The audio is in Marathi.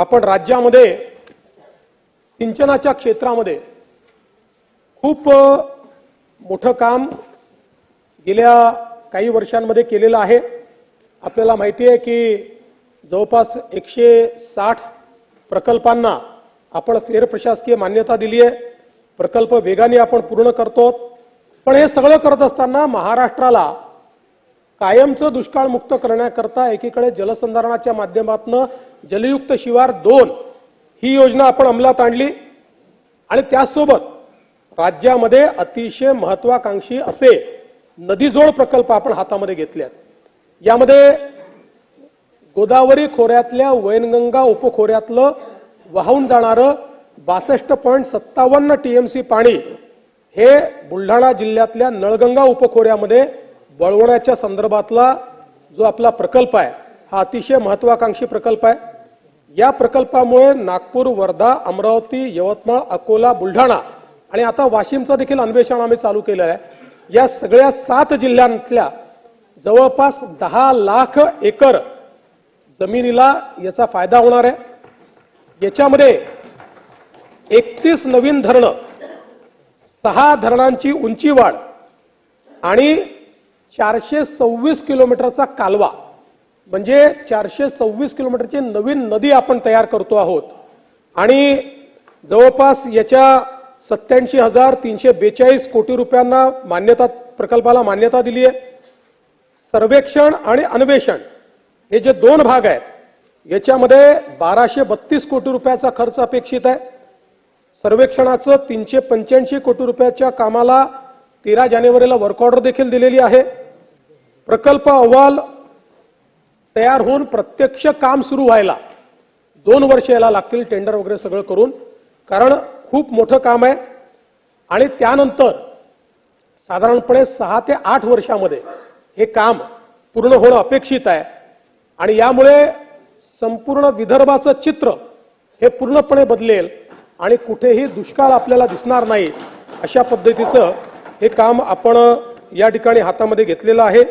आपण राज्यामध्ये सिंचनाच्या क्षेत्रामध्ये खूप मोठं काम गेल्या काही वर्षांमध्ये केलेलं आहे. आपल्याला माहिती आहे की जवळपास एकशे साठ प्रकल्पांना आपण फेरप्रशासकीय मान्यता दिली आहे. प्रकल्प वेगाने आपण पूर्ण करतो पण हे सगळं करत असताना महाराष्ट्राला कायमचं दुष्काळमुक्त करण्याकरता एकीकडे जलसंधारणाच्या माध्यमातून जलयुक्त शिवार दोन ही योजना आपण अंमलात आणली. आणि त्याचसोबत राज्यामध्ये अतिशय महत्वाकांक्षी असे नदीजोड प्रकल्प आपण हातामध्ये घेतले आहेत. यामध्ये गोदावरी खोऱ्यातल्या वैनगंगा उपखोऱ्यातलं वाहून जाणारं बासष्ट पॉईंट सत्तावन्न टीएमसी पाणी हे बुलढाणा जिल्ह्यातल्या नळगंगा उपखोऱ्यामध्ये वळवण्याच्या संदर्भातला जो आपला प्रकल्प आहे हा अतिशय महत्वाकांक्षी प्रकल्प आहे. या प्रकल्पामुळे नागपूर वर्धा अमरावती यवतमाळ अकोला बुलढाणा आणि आता वाशिमचं देखील अन्वेषण आम्ही चालू केलं आहे. या सगळ्या सात जिल्ह्यांतल्या जवळपास दहा लाख एकर जमिनीला याचा फायदा होणार आहे. याच्यामध्ये एकतीस नवीन धरणं सहा धरणांची उंची वाढ आणि चारशे सव्वीस किलोमीटरचा कालवा. म्हणजे चारशे सव्वीस किलोमीटरची नवीन नदी आपण तयार करतो आहोत. आणि जवळपास याच्या सत्याऐंशी हजार तीनशे बेचाळीस कोटी रुपयांना मान्यता प्रकल्पाला मान्यता दिली आहे. सर्वेक्षण आणि अन्वेषण हे जे दोन भाग आहेत याच्यामध्ये बाराशे बत्तीस कोटी रुपयाचा खर्च अपेक्षित आहे. सर्वेक्षणाचं तीनशे पंच्याऐंशी कोटी रुपयाच्या कामाला तेरा जानेवारीला वर्क ऑर्डर देखील दिलेली आहे. प्रकल्प अहवाल तयार होऊन प्रत्यक्ष काम सुरू व्हायला दोन वर्ष याला लागतील टेंडर वगैरे सगळं करून. कारण खूप मोठं काम आहे. आणि त्यानंतर साधारणपणे सहा ते आठ वर्षामध्ये हे काम पूर्ण होणं अपेक्षित आहे. आणि यामुळे संपूर्ण विदर्भाचं चित्र हे पूर्णपणे बदलेल आणि कुठेही दुष्काळ आपल्याला दिसणार नाही अशा पद्धतीचं हे काम आपण या ठिकाणी हातामध्ये घेतलेलं आहे.